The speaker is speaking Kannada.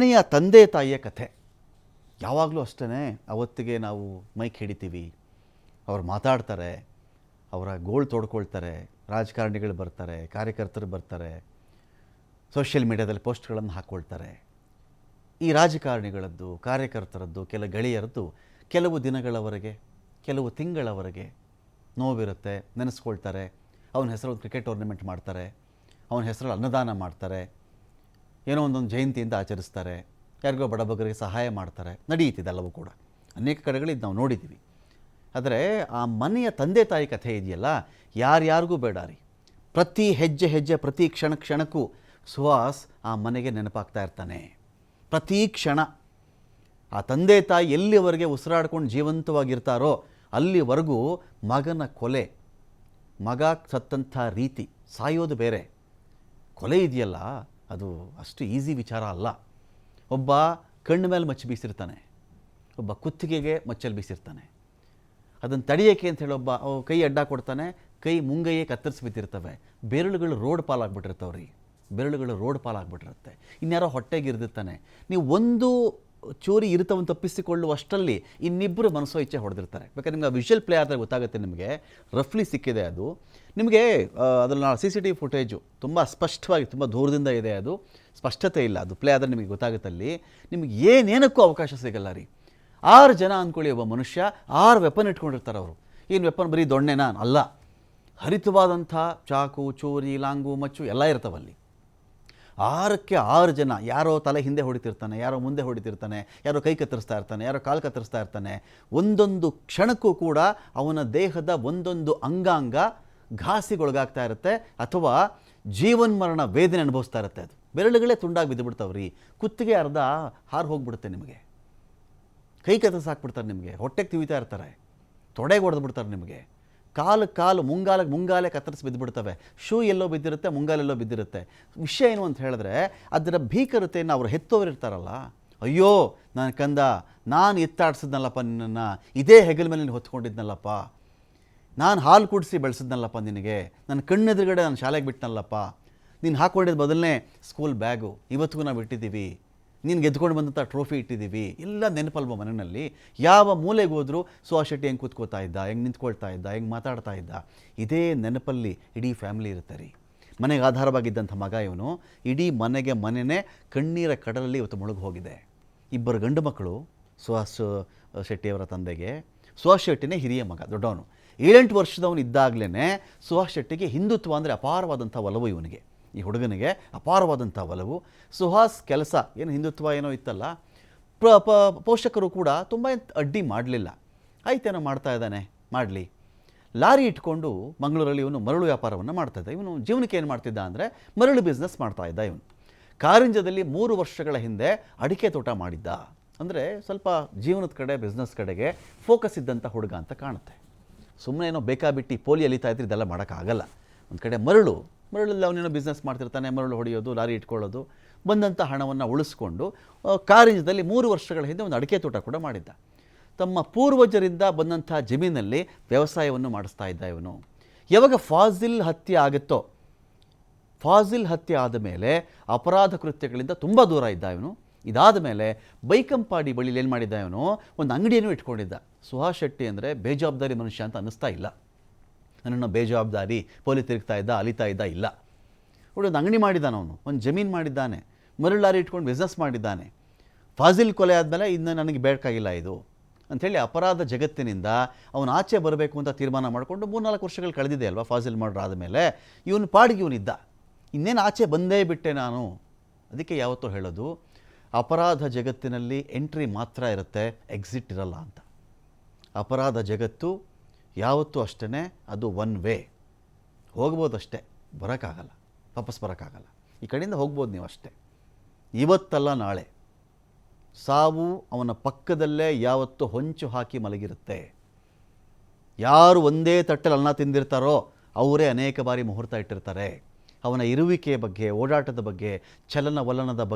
ಮನೆಯ ತಂದೆ ತಾಯಿಯ ಕಥೆ. ಯಾವಾಗಲೂ ಅಷ್ಟೇ ಅವತ್ತಿಗೆ ನಾವು ಮೈಕ್ ಹಿಡಿತೀವಿ. ಅವ್ರು ಮಾತಾಡ್ತಾರೆ, ಅವರ ಗೋಳು ತೊಡ್ಕೊಳ್ತಾರೆ, ರಾಜಕಾರಣಿಗಳು ಬರ್ತಾರೆ, ಕಾರ್ಯಕರ್ತರು ಬರ್ತಾರೆ ಸೋಷಿಯಲ್ ಮೀಡ್ಯಾದಲ್ಲಿ ಪೋಸ್ಟ್ಗಳನ್ನು ಹಾಕ್ಕೊಳ್ತಾರೆ ಈ ರಾಜಕಾರಣಿಗಳದ್ದು, ಕಾರ್ಯಕರ್ತರದ್ದು, ಕೆಲ ಗೆಳೆಯರದ್ದು ಕೆಲವು ದಿನಗಳವರೆಗೆ, ಕೆಲವು ತಿಂಗಳವರೆಗೆ ನೋವಿರುತ್ತೆ, ನೆನೆಸ್ಕೊಳ್ತಾರೆ. ಅವನ ಹೆಸರು ಕ್ರಿಕೆಟ್ ಟೂರ್ನಮೆಂಟ್ ಮಾಡ್ತಾರೆ. ಅವನ ಹೆಸರಲ್ಲಿ ಅನ್ನದಾನ ಮಾಡ್ತಾರೆ. ಏನೋ ಒಂದೊಂದು ಜಯಂತಿಯಿಂದ ಆಚರಿಸ್ತಾರೆ, ಯಾರಿಗೋ ಬಡಬಗರಿಗೆ ಸಹಾಯ ಮಾಡ್ತಾರೆ ನಡೆಯುತ್ತಿದ್ದೆಲ್ಲವೂ ಕೂಡ. ಅನೇಕ ಕಡೆಗಳಿದ್ದು ನಾವು ನೋಡಿದ್ದೀವಿ. ಆದರೆ ಆ ಮನೆಯ ತಂದೆ ತಾಯಿ ಕಥೆ ಇದೆಯಲ್ಲ? ಯಾರ್ಯಾರಿಗೂ ಬೇಡ ರೀ. ಪ್ರತಿ ಹೆಜ್ಜೆ ಹೆಜ್ಜೆ, ಪ್ರತಿ ಕ್ಷಣ ಕ್ಷಣಕ್ಕೂ ಸುಹಾಸ್ ಆ ಮನೆಗೆ ನೆನಪಾಗ್ತಾ ಇರ್ತಾನೆ. ಪ್ರತಿ ಕ್ಷಣ. ಆ ತಂದೆ ತಾಯಿ ಎಲ್ಲಿವರೆಗೆ ಉಸಿರಾಡ್ಕೊಂಡು ಜೀವಂತವಾಗಿರ್ತಾರೋ ಅಲ್ಲಿವರೆಗೂ ಮಗನ ಕೊಲೆ. ಮಗ ಸತ್ತಂಥ ರೀತಿ, ಸಾಯೋದು ಬೇರೆ. ಕೊಲೆ ಇದೆಯಲ್ಲ? ಅದು ಅಷ್ಟು ಈಸಿ ವಿಚಾರ ಅಲ್ಲ. ಒಬ್ಬ ಕಣ್ಣು ಮೇಲೆ ಮಚ್ಚಿ ಬೀಸಿರ್ತಾನೆ. ಒಬ್ಬ ಕುತ್ತಿಗೆಗೆ ಮಚ್ಚಲ್ಲಿ ಬೀಸಿರ್ತಾನೆ. ಅದನ್ನು ತಡೆಯೋಕ್ಕೆ ಅಂತ ಹೇಳಿ ಒಬ್ಬ ಅವು ಕೈ ಅಡ್ಡ ಕೊಡ್ತಾನೆ, ಕೈ ಮುಂಗೈಯೇ ಕತ್ತರಿಸ್ಬಿಟ್ಟಿರ್ತವೆ ಬೆರಳುಗಳು ರೋಡ್ ಪಾಲ್ ರೀ ಬೆರಳುಗಳು ರೋಡ್ ಪಾಲಾಗ್ಬಿಟ್ಟಿರುತ್ತೆ. ಇನ್ಯಾರೋ ಹೊಟ್ಟೆಗೆ ಇರ್ದಿರ್ತಾನೆ. ನೀವು ಒಂದು ಚೋರಿ ಇರಿತವನ್ನು ತಪ್ಪಿಸಿಕೊಳ್ಳುವಷ್ಟರಲ್ಲಿ ಇನ್ನಿಬ್ಬರು ಮನಸ್ಸೋ ಇಚ್ಛೆ ಹೊಡೆದಿರ್ತಾರೆ. ಬೇಕಾದ್ರೆ ನಿಮ್ಗೆ ವಿಷುವಲ್ ಪ್ಲೇ ಆದರೆ ಗೊತ್ತಾಗುತ್ತೆ ನಿಮಗೆ. ರಫ್ಲಿ ಸಿಕ್ಕಿದೆ ಅದು. ನಿಮಗೆ ಅದರಲ್ಲಿ C C T V footage ತುಂಬ ಸ್ಪಷ್ಟವಾಗಿ, ತುಂಬ ದೂರದಿಂದ ಇದೆ ಅದು. ಸ್ಪಷ್ಟತೆ ಇಲ್ಲ, ಅದು ಪ್ಲೇ ಆದರೆ ನಿಮಗೆ ಗೊತ್ತಾಗುತ್ತೆ ಅಲ್ಲಿ. ನಿಮಗೆ ಏನೇನಕ್ಕೂ ಅವಕಾಶ ಸಿಗಲ್ಲ ರೀ. ಆರು ಜನ ಅಂದ್ಕೊಳ್ಳಿ ಒಬ್ಬ ಮನುಷ್ಯ, ಆರು ವೆಪನ್ ಇಟ್ಕೊಂಡಿರ್ತಾರೆ ಅವರು. ಏನು ವೆಪನ್ ಬರೀ ದೊಣ್ಣೆನಾ? ಅಲ್ಲ. ಹರಿತವಾದಂಥ ಚಾಕು, ಚೋರಿ, ಲಾಂಗು, ಮಚ್ಚು ಎಲ್ಲ ಇರ್ತಾವಲ್ಲಿ. ಆರಕ್ಕೆ ಆರು ಜನ ಯಾರೋ ತಲೆ ಹಿಂದೆ ಹೊಡಿತಿರ್ತಾನೆ, ಯಾರೋ ಮುಂದೆ ಹೊಡಿತಿರ್ತಾನೆ, ಯಾರೋ ಕೈ ಕತ್ತರಿಸ್ತಾ ಇರ್ತಾನೆ, ಯಾರೋ ಕಾಲು ಕತ್ತರಿಸ್ತಾ ಇರ್ತಾನೆ. ಒಂದೊಂದು ಕ್ಷಣಕ್ಕೂ ಕೂಡ ಅವನ ದೇಹದ ಒಂದೊಂದು ಅಂಗಾಂಗ ಘಾಸಿಗೊಳಗಾಗ್ತಾ ಇರುತ್ತೆ ಅಥವಾ ಜೀವನ್ಮರಣ ವೇದನೆ ಅನುಭವಿಸ್ತಾ ಇರುತ್ತೆ ಅದು. ಬೆರಳುಗಳೇ ತುಂಡಾಗಿ ಬಿದ್ದುಬಿಡ್ತಾವ್ರಿ. ಕುತ್ತಿಗೆ ಅರ್ಧ ಹಾರು ಹೋಗ್ಬಿಡುತ್ತೆ ನಿಮಗೆ. ಕೈ ಕತ್ತರಿಸಾಕ್ಬಿಡ್ತಾರೆ ನಿಮಗೆ. ಹೊಟ್ಟೆಗೆ ತಿವಿತಾ ಇರ್ತಾರೆ. ತೊಡೆಗೆ ಹೊಡೆದು ಬಿಡ್ತಾರೆ ನಿಮಗೆ. ಕಾಲು ಕಾಲು ಮುಂಗಾಲಕ್ಕೆ ಮುಂಗಾಲೆ ಕತ್ತರಿಸಿ ಬಿದ್ದುಬಿಡ್ತವೆ. ಶೂ ಎಲ್ಲೋ ಬಿದ್ದಿರುತ್ತೆ ಮುಂಗಾಲೆಲ್ಲೋ ಬಿದ್ದಿರುತ್ತೆ. ವಿಷಯ ಏನು ಅಂತ ಹೇಳಿದ್ರೆ, ಅದರ ಭೀಕರತೆಯನ್ನು ಅವರು ಹೆತ್ತೋರಿರ್ತಾರಲ್ಲ ಅಯ್ಯೋ ನಾನು ಕಂದ, ನಾನು ಎತ್ತಾಡ್ಸಿದ್ನಲ್ಲಪ್ಪ ನಿನ್ನನ್ನು. ಇದೇ ಹೆಗಲ ಮೇಲೆ ನೀನು ಹೊತ್ಕೊಂಡಿದ್ನಲ್ಲಪ್ಪ. ನಾನು ಹಾಲು ಕುಡಿಸಿ ಬೆಳೆಸಿದ್ನಲ್ಲಪ್ಪ ನಿನಗೆ. ನನ್ನ ಕಣ್ಣೆದುರುಗಡೆ ನಾನು ಶಾಲೆಗೆ ಬಿಟ್ಟನಲ್ಲಪ್ಪ ನೀನು ಹಾಕ್ಕೊಂಡಿದ್ದ ಬದಲನೇ ಸ್ಕೂಲ್ ಬ್ಯಾಗು ಇವತ್ತಿಗೂ ನಾವು ಇಟ್ಟಿದ್ದೀವಿ. ನೀನು ಗೆದ್ಕೊಂಡು ಬಂದಂಥ ಟ್ರೋಫಿ ಇಟ್ಟಿದ್ದೀವಿ. ಎಲ್ಲ ನೆನಪಲ್ವ ಮನೆಯಲ್ಲಿ ಯಾವ ಮೂಲೆಗೆ ಹೋದರೂ ಸುಹಾಸ್ ಶೆಟ್ಟಿ ಹೆಂಗೆ ಕೂತ್ಕೋತಾ ಇದ್ದ, ಹೆಂಗೆ ನಿಂತ್ಕೊಳ್ತಾ ಇದ್ದ, ಹೆಂಗೆ ಮಾತಾಡ್ತಾ ಇದ್ದ, ಇದೇ ನೆನಪಲ್ಲಿ ಇಡೀ ಫ್ಯಾಮಿಲಿ ಇರುತ್ತೆ ರೀ. ಮನೆಗೆ ಆಧಾರವಾಗಿದ್ದಂಥ ಮಗ ಇವನು. ಇಡೀ ಮನೆಗೆ ಮನೆಯೇ ಕಣ್ಣೀರ ಕಡಲಲ್ಲಿ ಇವತ್ತು ಮುಳುಗಿ ಹೋಗಿದೆ. ಇಬ್ಬರು ಗಂಡು ಮಕ್ಕಳು, ಸುಹಾಸ್ ಶೆಟ್ಟಿಯವರ ತಂದೆಗೆ. ಸುಹಾಸ್ ಶೆಟ್ಟಿನೇ ಹಿರಿಯ ಮಗ, ದೊಡ್ಡವನು. ಏಳೆಂಟು ವರ್ಷದವನು ಇದ್ದಾಗಲೇ ಸುಹಾಸ್ ಶೆಟ್ಟಿಗೆ ಹಿಂದುತ್ವ ಅಂದರೆ ಅಪಾರವಾದಂಥ ಒಲವು ಇವನಿಗೆ. ಈ ಹುಡುಗನಿಗೆ ಅಪಾರವಾದಂಥ ಒಲವು. ಸುಹಾಸ್ ಕೆಲಸ, ಏನು ಹಿಂದುತ್ವ ಏನೋ ಇತ್ತಲ್ಲ, ಪ್ರ ಪೋಷಕರು ಕೂಡ ತುಂಬ ಅಡ್ಡಿ ಮಾಡಲಿಲ್ಲ. ಆಯ್ತೇನೋ ಮಾಡ್ತಾ ಇದ್ದಾನೆ, ಮಾಡಲಿ. ಲಾರಿ ಇಟ್ಕೊಂಡು ಮಂಗಳೂರಲ್ಲಿ ಇವನು ಮರಳು ವ್ಯಾಪಾರವನ್ನು ಮಾಡ್ತಾ ಇದ್ದ. ಇವನು ಜೀವನಕ್ಕೆ ಏನು ಮಾಡ್ತಿದ್ದ ಅಂದರೆ ಮರಳು ಬಿಸ್ನೆಸ್ ಮಾಡ್ತಾ ಇದ್ದ ಇವನು. ಕಾರಿಂಜದಲ್ಲಿ ಮೂರು ವರ್ಷಗಳ ಹಿಂದೆ ಅಡಿಕೆ ತೋಟ ಮಾಡಿದ್ದ. ಅಂದರೆ ಸ್ವಲ್ಪ ಜೀವನದ ಕಡೆ ಬಿಸ್ನೆಸ್ ಕಡೆಗೆ ಫೋಕಸ್ ಇದ್ದಂಥ ಹುಡುಗ ಅಂತ ಕಾಣುತ್ತೆ. ಸುಮ್ಮನೆ ಏನೋ ಬೇಕಾಬಿಟ್ಟು ಪೋಲಿ ಅಲಿತಾ ಇದ್ರೆ ಇದೆಲ್ಲ ಮಾಡೋಕ್ಕಾಗಲ್ಲ. ಒಂದು ಕಡೆ ಮರಳು ಮರಳಲ್ಲಿ ಅವನೇನೋ ಬಿಸ್ನೆಸ್ ಮಾಡ್ತಿರ್ತಾನೆ, ಮರಳು ಹೊಡೆಯೋದು, ಲಾರಿ ಇಟ್ಕೊಳ್ಳೋದು ಬಂದಂಥ ಹಣವನ್ನು ಉಳಿಸ್ಕೊಂಡು ಕಾರಂಜದಲ್ಲಿ ಮೂರು ವರ್ಷಗಳ ಹಿಂದೆ ಒಂದು ಅಡಿಕೆ ತೋಟ ಕೂಡ ಮಾಡಿದ್ದ. ತಮ್ಮ ಪೂರ್ವಜರಿಂದ ಬಂದಂಥ ಜಮೀನಲ್ಲಿ ವ್ಯವಸಾಯವನ್ನು ಮಾಡಿಸ್ತಾ ಇದ್ದ ಇವನು. ಯಾವಾಗ ಫಾಜಿಲ್ ಹತ್ಯೆ ಆಗುತ್ತೋ ಫಾಜಿಲ್ ಹತ್ಯೆ ಆದ ಮೇಲೆ ಅಪರಾಧ ಕೃತ್ಯಗಳಿಂದ ತುಂಬ ದೂರ ಇದ್ದ ಇವನು. ಇದಾದ ಮೇಲೆ ಬೈಕಂಪಾಡಿ ಬಳಿಲಿ ಏನು ಮಾಡಿದ್ದ ಇವನು? ಒಂದು ಅಂಗಡಿಯನ್ನು ಇಟ್ಕೊಂಡಿದ್ದ. ಸುಹಾಸ್ ಶೆಟ್ಟಿ ಅಂದರೆ ಬೇಜವಾಬ್ದಾರಿ ಮನುಷ್ಯ ಅಂತ ಅನ್ನಿಸ್ತಾ ಇಲ್ಲ. ನನ್ನನ್ನು ಬೇಜವಾಬ್ದಾರಿ, ಪೋಲಿ ತಿರುಗ್ತಾ ಇದ್ದ, ಅಲಿತಾ ಇದ್ದ ಇಲ್ಲ. ಒಂದು ಅಂಗಡಿ ಮಾಡಿದ್ದಾನೆ ಅವನು. ಒಂದು ಜಮೀನು ಮಾಡಿದ್ದಾನೆ. ಮರಳಾರಿ ಇಟ್ಕೊಂಡು ಬಿಸ್ನೆಸ್ ಮಾಡಿದ್ದಾನೆ. ಫಾಜಿಲ್ ಕೊಲೆ ಆದಮೇಲೆ ಇನ್ನು ನನಗೆ ಬೇಕಾಗಿಲ್ಲ ಇದು. ಅಂಥೇಳಿ ಅಪರಾಧ ಜಗತ್ತಿನಿಂದ ಅವನು ಆಚೆ ಬರಬೇಕು ಅಂತ ತೀರ್ಮಾನ ಮಾಡಿಕೊಂಡು ಮೂರ್ನಾಲ್ಕು ವರ್ಷಗಳು ಕಳೆದಿದೆ ಅಲ್ವಾ ಫಾಜಿಲ್ ಮರ್ಡರ್ ಆದಮೇಲೆ. ಇವನು ಪಾಡಿಗೆ ಇವನಿದ್ದ ಇನ್ನೇನು ಆಚೆ ಬಂದೇ ಬಿಟ್ಟೆ ನಾನು. ಅದಕ್ಕೆ ಯಾವತ್ತೂ ಹೇಳೋದು, ಅಪರಾಧ ಜಗತ್ತಿನಲ್ಲಿ ಎಂಟ್ರಿ ಮಾತ್ರ ಇರುತ್ತೆ, ಎಕ್ಸಿಟ್ ಇರಲ್ಲ ಅಂತ. ಅಪರಾಧ ಜಗತ್ತು ಯಾವತ್ತೂ ಅಷ್ಟೇ ಅದು ಒನ್ ವೇ ಹೋಗ್ಬೋದು ಅಷ್ಟೇ ಬರೋಕ್ಕಾಗಲ್ಲ, ವಾಪಸ್ ಬರೋಕ್ಕಾಗಲ್ಲ. ಈ ಕಡೆಯಿಂದ ಹೋಗ್ಬೋದು ನೀವು ಅಷ್ಟೇ. ಇವತ್ತಲ್ಲ ನಾಳೆ. ಸಾವು ಅವನ ಪಕ್ಕದಲ್ಲೇ ಯಾವತ್ತೂ ಹೊಂಚು ಹಾಕಿ ಮಲಗಿರುತ್ತೆ. ಯಾರು ಒಂದೇ ತಟ್ಟಲ್ಲಿ ಅನ್ನ ತಿಂದಿರ್ತಾರೋ, ಅವರೇ ಅನೇಕ ಬಾರಿ ಮುಹೂರ್ತ ಇಟ್ಟಿರ್ತಾರೆ. ಅವನ ಇರುವಿಕೆಯ ಬಗ್ಗೆ, ಓಡಾಟದ ಬಗ್ಗೆ, ಚಲನವಲನದ ಬಗ್ಗೆ